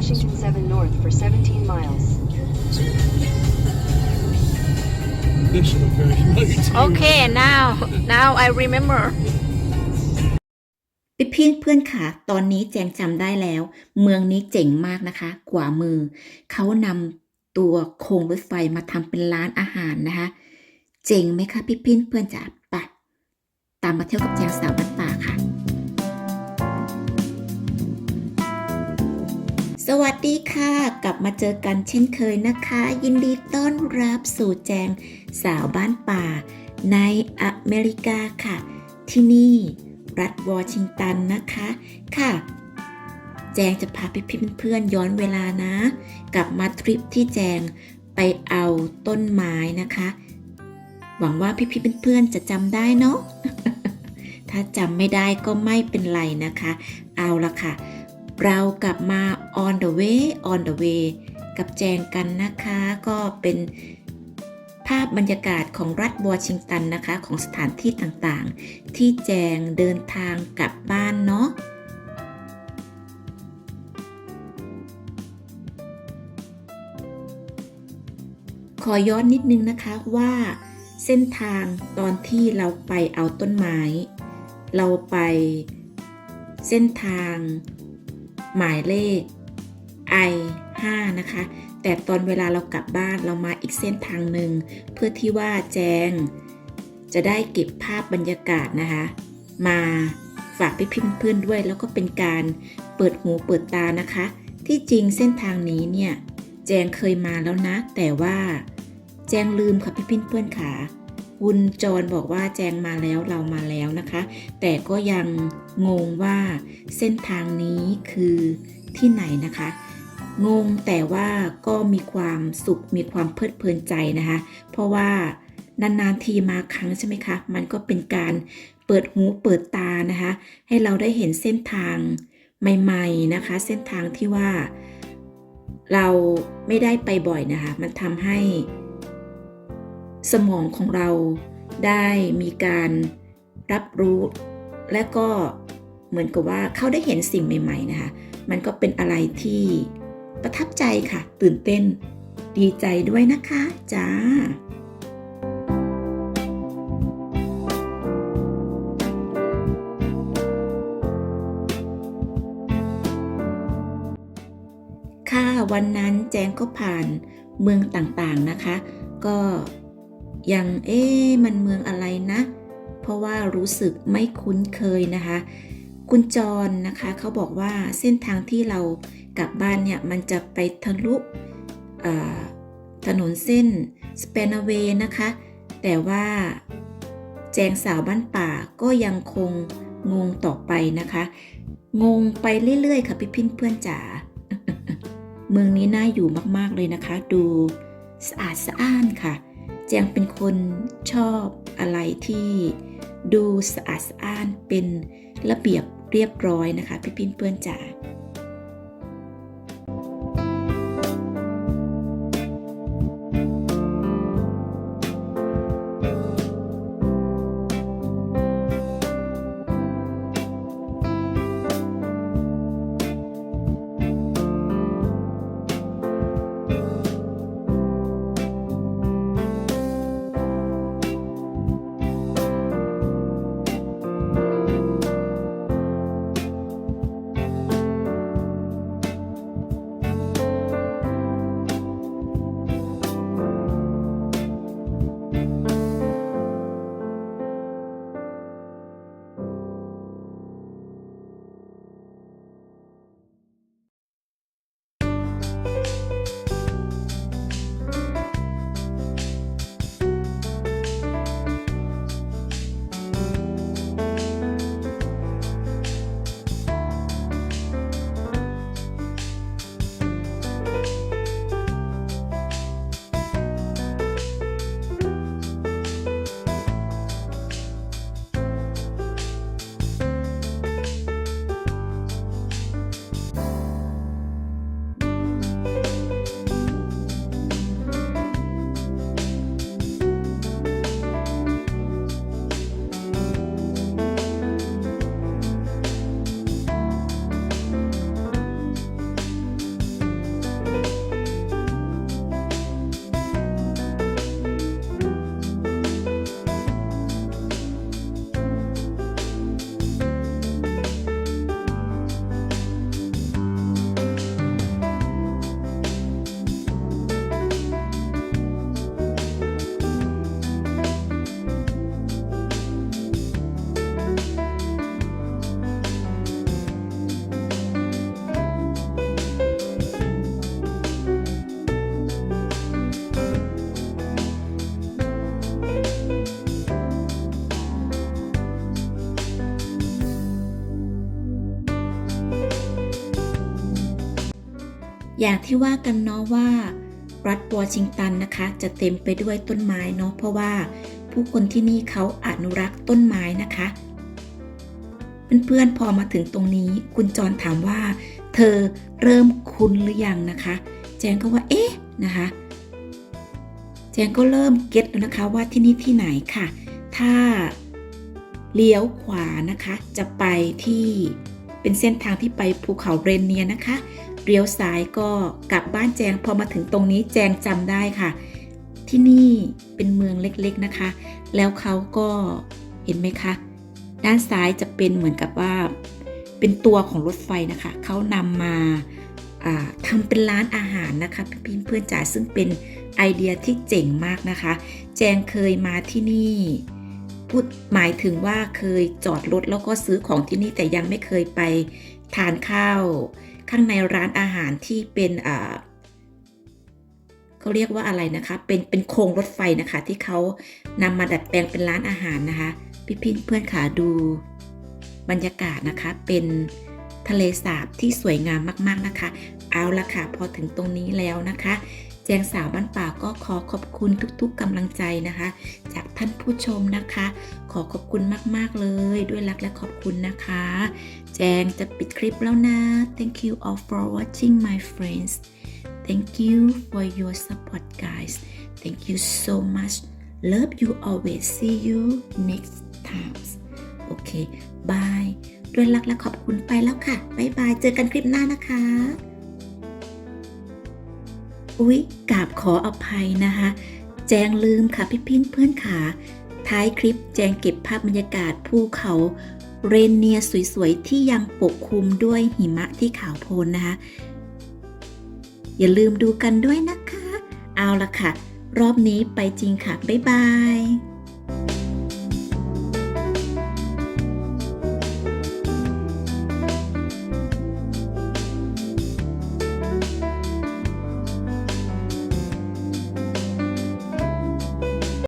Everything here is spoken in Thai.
Washington 7 North for 17 miles. This should look very familiar to you. Okay now now I remember พี่พี่เพื่อนค่ะ ตอนนี้แจงจำได้แล้ว เมืองนี้เจ๋งมากนะคะ ขวามือ เขานำตัวโครงรถไฟมาทำเป็นร้านอาหารนะคะ เจ๋งไหมคะพี่พี่เพื่อนจ๋าไปะตามมาเที่ยวกับแจงสาวบ้าน สวัสดีค่ะ กลับมาเจอกันเช่นเคยนะคะ ยินดีต้อนรับสู่แจงสาวบ้านป่า ในอเมริกาค่ะ ที่นี่รัฐวอชิงตันนะคะค่ะ แจงจะพาพี่พี่เพื่อนย้อนเวลานะ กลับมาทริปที่แจงไปเอาต้นไม้นะคะ หวังว่าพี่พี่เพื่อนๆจะจำได้เนาะถ้าจำไม่ได้ก็ไม่เป็นไรนะคะ เอาละค่ะ เรากลับมา on the way on the way กับแจงกันนะคะ ก็เป็นภาพบรรยากาศของรัฐวอชิงตันนะคะ ของสถานที่ต่างๆ ที่แจงเดินทางกลับบ้านเนาะขอย้อนนิดนึงนะคะว่าเส้นทางตอนที่เราไปเอาต้นไม้ เราไปเส้นทาง หมายเลข I 5นะคะ แต่ตอนเวลาเรากลับบ้านเรามาอีกเส้นทางหนึ่ง เพื่อที่ว่าแจง จะได้เก็บภาพบรรยากาศนะคะ มาฝากพี่พิมเพื่อนด้วย แล้วก็เป็นการเปิดหูเปิดตานะคะ ที่จริงเส้นทางนี้เนี่ย แจงเคยมาแล้วนะ แต่ว่า แจงลืมค่ะพี่พินเพื่อนขา คุณจรบอกว่าแจงมาแล้วเรามาแล้วนะคะ แต่ก็ยังงงว่าเส้นทางนี้คือที่ไหนนะคะ งงแต่ว่าก็มีความสุขมีความเพลิดเพลินใจนะคะ เพราะว่านานๆทีมาครั้งใช่ไหมคะ มันก็เป็นการเปิดหูเปิดตานะคะ ให้เราได้เห็นเส้นทางใหม่ ๆนะคะ เส้นทางที่ว่าเราไม่ได้ไปบ่อยนะคะ มันทำให้ สมองของเราได้มีการรับรู้และก็เหมือนกับว่าเขาได้เห็นสิ่งใหม่ ๆ นะคะ มันก็เป็นอะไรที่ประทับใจค่ะ ตื่นเต้น ดีใจด้วยนะคะจ้าค่ะวันนั้นแจงก็ผ่านเมืองต่างๆนะคะ ก็ ยังเอ๊ะมันเมืองอะไรนะ เพราะว่ารู้สึกไม่คุ้นเคยนะคะ คุณจรนะคะเขาบอกว่าเส้นทางที่เรากลับบ้านเนี่ย มันจะไปทะลุถนนเส้นสเปนเวนะคะ แต่ว่าแจงสาวบ้านป่าก็ยังคงงงต่อไปนะคะ งงไปเรื่อยๆ ค่ะพี่พินเพื่อนจ๋าเมืองนี้น่าอยู่มากๆเลยนะคะ ดูสะอาดสะอ้านค่ะ แจงเป็นคนชอบอะไรที่ดูสะอาดสะอ้านเป็นระเบียบเรียบร้อยนะคะ พี่พินเพื่อนจ๋า อย่างที่ว่ากันเนาะว่า รัฐวอชิงตันนะคะ จะเต็มไปด้วยต้นไม้เนาะเพราะว่าผู้คนที่นี่เขาอนุรักษ์ต้นไม้นะคะ เพื่อนๆพอมาถึงตรงนี้คุณจรถามว่า เธอเริ่มคุ้นหรือยังนะคะ แจงก็ว่าเอ๊ะนะคะแจงก็เริ่มเก็ตแล้วนะคะว่าที่นี่ที่ไหนค่ะ ถ้าเลี้ยวขวานะคะ จะไปที่เป็นเส้นทางที่ไปภูเขาเรนเนียนะคะ เลี้ยวซ้ายก็กลับบ้านแจงพอมาถึงตรงนี้แจงจำได้ค่ะ ที่นี่เป็นเมืองเล็กๆนะคะ แล้วเขาก็เห็นไหมคะด้านซ้ายจะเป็นเหมือนกับว่า เป็นตัวของรถไฟนะคะเขานำมาอ่าทำเป็นร้านอาหารนะคะพี่เพื่อนๆจ๋าซึ่งเป็นไอเดียที่เจ๋งมากนะคะ แจงเคยมาที่นี่พูดหมายถึงว่าเคยจอดรถแล้วก็ซื้อของที่นี่แต่ยังไม่เคยไปทานข้าว ข้างในร้านอาหารที่เป็นเขาเรียกว่าอะไรนะคะ เป็นเป็นโครงรถไฟนะคะ ที่เขานำมาดัดแปลงเป็นร้านอาหารนะคะ พี่พี่เพื่อนขาดูบรรยากาศนะคะ เป็นทะเลสาบที่สวยงามมากๆนะคะ เอาละค่ะ พอถึงตรงนี้แล้วนะคะ แจงสาวบ้านป่าก็ขอขอบคุณทุกๆกำลังใจนะคะ จากท่านผู้ชมนะคะ ขอขอบคุณมากๆเลย ด้วยรักและขอบคุณนะคะ แจงจะปิดคลิปแล้วนะ Thank you all for watching my friends Thank you for your support guys Thank you so much Love you always see you next times โอเค บาย ด้วยรักและขอบคุณไปแล้วค่ะ บ๊ายบาย เจอกันคลิปหน้านะคะ อุ๊ยกราบขออภัยนะคะ แจงลืมค่ะพี่พินเพื่อนขาท้ายคลิปแจงเก็บภาพบรรยากาศภูเขาเรนเนียสวยๆ ที่ยังปกคลุมด้วยหิมะที่ขาวโพลนนะคะ อย่าลืมดูกันด้วยนะคะ เอาละค่ะ รอบนี้ไปจริงค่ะ บ๊ายบาย